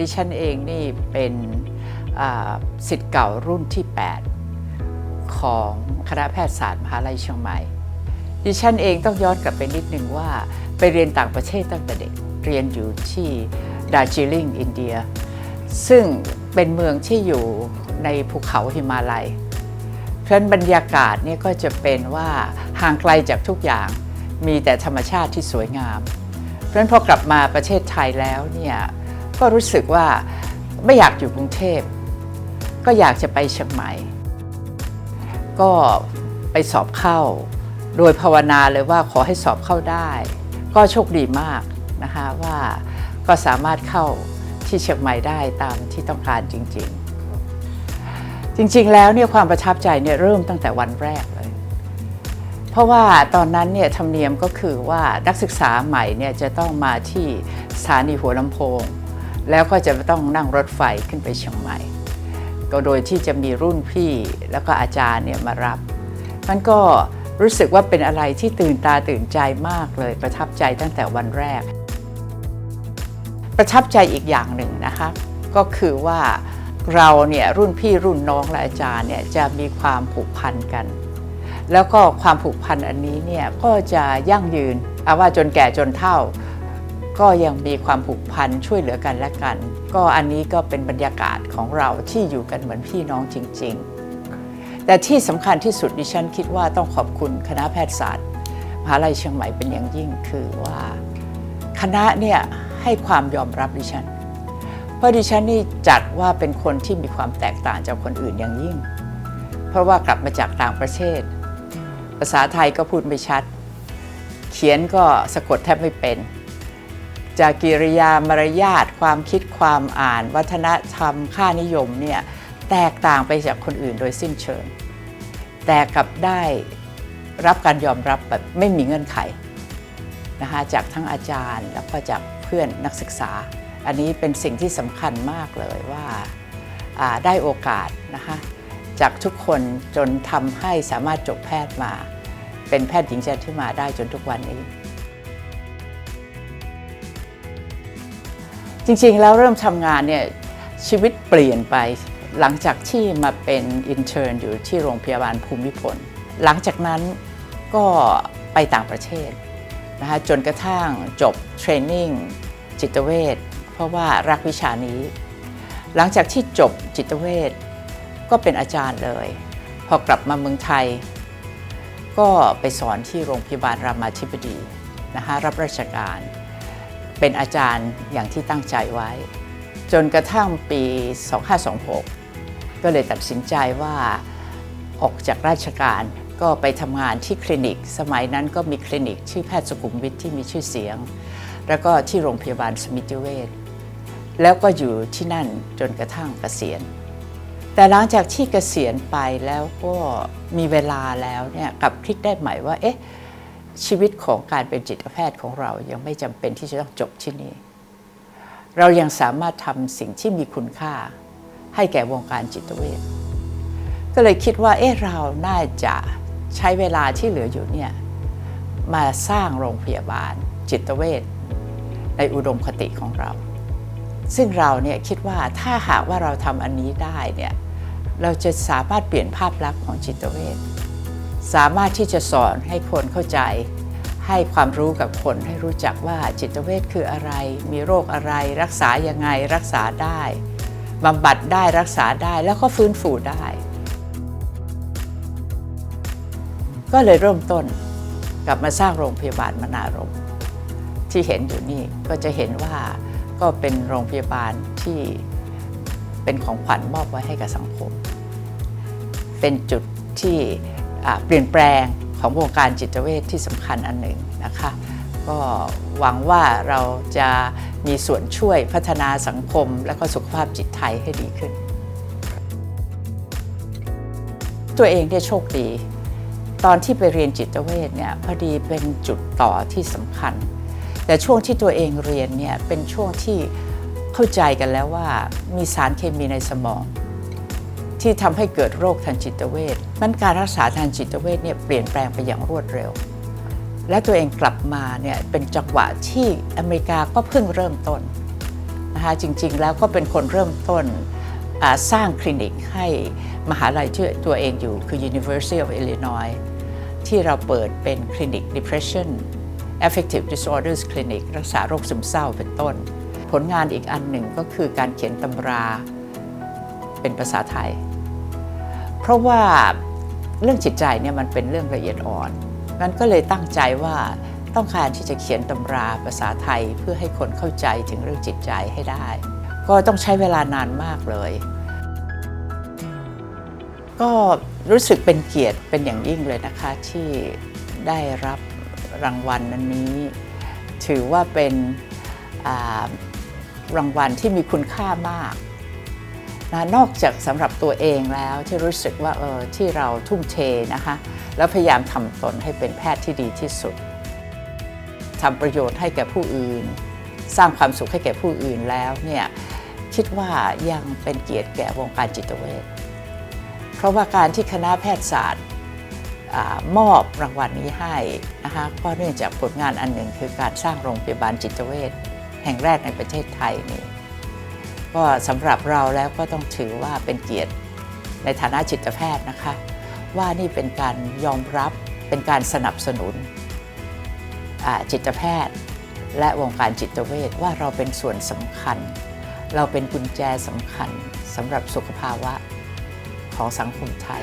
ดิฉันเองนี่เป็นสิทธิ์เก่ารุ่นที่ 8 ของคณะแพทยศาสตร์มหาลัยเชียงใหม่ ดิฉันเองต้องย้อนกลับไปนิดนึงว่าไปเรียนต่างประเทศตั้งแต่เด็ก เรียนอยู่ที่ดาร์จิลิงอินเดีย ซึ่งเป็นเมืองที่อยู่ในภูเขาหิมาลัย เพราะฉะนั้นบรรยากาศนี่ก็จะเป็นว่าห่างไกลจากทุกอย่างมีแต่ธรรมชาติที่สวยงาม เพราะฉะนั้นพอกลับมาประเทศไทยแล้วเนี่ย ก็รู้สึกว่าไม่อยากอยู่กรุงเทพ ก็อยากจะไปเชียงใหม่ ก็ไปสอบเข้า โดยภาวนาเลยว่าขอให้สอบเข้าได้ ก็โชคดีมากนะคะว่าก็สามารถเข้าที่เชียงใหม่ได้ตามที่ต้องการจริง ๆ จริงๆ แล้วเนี่ยความประทับใจเนี่ยเริ่มตั้งแต่วันแรกเลย เพราะว่าตอนนั้นเนี่ยธรรมเนียมก็คือว่านักศึกษาใหม่เนี่ยจะต้องมาที่สถานีหัวลำโพง แล้วก็จะต้องนั่งรถไฟขึ้นไปเชียงใหม่ ก็โดยที่จะมีรุ่นพี่แล้วก็อาจารย์เนี่ยมารับมันก็รู้สึกว่าเป็นอะไรที่ตื่นตาตื่นใจมากเลยประทับใจตั้งแต่วันแรก ประทับใจอีกอย่างหนึ่งนะคะ ก็คือว่าเราเนี่ยรุ่นพี่รุ่นน้องและอาจารย์เนี่ยจะมีความผูกพันกัน แล้วก็ความผูกพันอันนี้เนี่ยก็จะยั่งยืนเอาว่าจนแก่จนเฒ่า ก็ยังมีความผูกพันช่วยเหลือกันและกัน ก็อันนี้ก็เป็นบรรยากาศของเราที่อยู่กันเหมือนพี่น้องจริง ๆ แต่ที่สำคัญที่สุดดิฉันคิดว่าต้องขอบคุณคณะแพทยศาสตร์มหาลัยเชียงใหม่เป็นอย่างยิ่งคือว่า คณะเนี่ยให้ความยอมรับดิฉัน เพราะดิฉันนี่จัดว่าเป็นคนที่มีความแตกต่างจากคนอื่นอย่างยิ่ง เพราะว่ากลับมาจากต่างประเทศ ภาษาไทยก็พูดไม่ชัด เขียนก็สะกดแทบไม่เป็น จากกิริยามารยาทความคิดความอ่าน วัฒนธรรมค่านิยมเนี่ยแตกต่างไปจากคนอื่นโดยสิ้นเชิง แต่กลับได้รับการยอมรับแบบไม่มีเงื่อนไขนะคะจากทั้งอาจารย์แล้วก็จากเพื่อนนักศึกษา อันนี้เป็นสิ่งที่สำคัญมากเลยว่าาได้โอกาสนะคะจากทุกคนจนทำให้สามารถจบแพทย์มา เป็นแพทย์หญิงจันทิมาได้จนทุกวันนี้ จริงๆ แล้วเริ่มทำงานเนี่ยชีวิตเปลี่ยนไปหลังจากที่มาเป็นอินเทอร์นอยู่ที่โรงพยาบาลภูมิพล หลังจากนั้นก็ไปต่างประเทศนะคะจนกระทั่งจบเทรนนิ่งจิตเวชเพราะว่ารักวิชานี้ หลังจากที่จบจิตเวชก็เป็นอาจารย์เลย พอกลับมาเมืองไทย ก็ไปสอนที่โรงพยาบาลรามาธิบดีนะคะรับราชการ เป็นอาจารย์อย่างที่ตั้งใจไว้ จนกระทั่งปี 2526 ก็เลยตัดสินใจว่าออกจากราชการก็ไปทำงานที่คลินิก สมัยนั้นก็มีคลินิก ชื่อแพทย์สุขุมวิทที่มีชื่อเสียง แล้วก็ที่โรงพยาบาลสมิติเวชแล้วก็อยู่ที่นั่นจนกระทั่งเกษียณ แต่หลังจากที่เกษียณไปแล้วก็มีเวลาแล้วเนี่ยกลับคิดได้ใหม่ว่าเอ๊ะ ชีวิตของการเป็นจิตแพทย์ของเรายังไม่จำเป็นที่จะต้องจบที่นี่ เรายังสามารถทำสิ่งที่มีคุณค่า ให้แก่วงการจิตเวชก็เลยคิดว่าเอ๊ะเราน่าจะใช้เวลาที่เหลืออยู่เนี่ยมาสร้างโรงพยาบาล จิตเวชในอุดมคติของเรา ซึ่งเราเนี่ยคิดว่าถ้าหากว่าเราทำอันนี้ได้เนี่ยเราจะสามารถเปลี่ยนภาพลักษณ์ของจิตเวช สามารถที่จะสอนให้คนเข้าใจ ให้ความรู้กับคนให้รู้จักว่าจิตเวชคืออะไร มีโรคอะไร รักษายังไงรักษาได้บำบัดได้รักษาได้แล้วก็ฟื้นฟูได้ ก็เลยเริ่มต้นกลับมาสร้างโรงพยาบาลมนารมที่เห็นอยู่นี่ก็จะเห็นว่าก็เป็นโรงพยาบาลที่เป็นของขวัญมอบไว้ให้กับสังคม เป็นจุดที่ เปลี่ยนแปลงของวงการจิตเวชที่สำคัญอันหนึ่งนะคะก็หวังว่าเราจะมีส่วนช่วยพัฒนาสังคม และก็สุขภาพจิตไทยให้ดีขึ้น ตัวเองเนี่ยโชคดี ตอนที่ไปเรียนจิตเวชเนี่ยพอดีเป็นจุดต่อที่สำคัญ แต่ช่วงที่ตัวเองเรียนเนี่ยเป็นช่วงที่เข้าใจกันแล้วว่ามีสารเคมีในสมอง ที่ทำให้เกิดโรคทางจิตเวชมันการรักษาทางจิตเวชเนี่ยเปลี่ยนแปลงไปอย่างรวดเร็ว และตัวเองกลับมาเนี่ยเป็นจังหวะที่อเมริกาก็เพิ่งเริ่มต้นนะคะจริงๆแล้วก็เป็นคนเริ่มต้นสร้างคลินิกให้มหาลัยที่ตัวเองอยู่คือ University of Illinois ที่เราเปิดเป็นคลินิก depression affective disorders clinic รักษาโรคซึมเศร้าเป็นต้น ผลงานอีกอันหนึ่งก็คือการเขียนตำราเป็นภาษาไทย เพราะว่าเรื่องจิตใจเนี่ยมันเป็นเรื่องละเอียดอ่อนมันก็เลยตั้งใจว่าต้องการที่จะเขียนตำราภาษาไทยเพื่อให้คนเข้าใจถึงเรื่องจิตใจให้ได้ ก็ต้องใช้เวลานานมากเลย ก็รู้สึกเป็นเกียรติเป็นอย่างยิ่งเลยนะคะที่ได้รับรางวัลนนี้ ถือว่าเป็นรางวัลที่มีคุณค่ามาก นะนอกจากสำหรับตัวเองแล้วที่รู้สึกว่าเออที่เราทุ่มเทนะคะแล้วพยายามทำตนให้เป็นแพทย์ที่ดีที่สุดทำประโยชน์ให้แก่ผู้อื่น สร้างความสุขให้แก่ผู้อื่นแล้วเนี่ยคิดว่ายังเป็นเกียรติแก่วงการจิตเวชเพราะว่าการที่คณะแพทยศาสตร์มอบรางวัลนี้ให้นะคะก็เนื่องจากผลงานอันหนึ่งคือการสร้างโรงพยาบาลจิตเวชแห่งแรกในประเทศไทยนี่ ก็สำหรับเราแล้วก็ต้องถือว่าเป็นเกียรติในฐานะจิตแพทย์นะคะ ว่านี่เป็นการยอมรับเป็นการสนับสนุนจิตแพทย์ และวงการจิตเวชว่าเราเป็นส่วนสำคัญ เราเป็นกุญแจสำคัญสำหรับสุขภาวะของสังคมไทย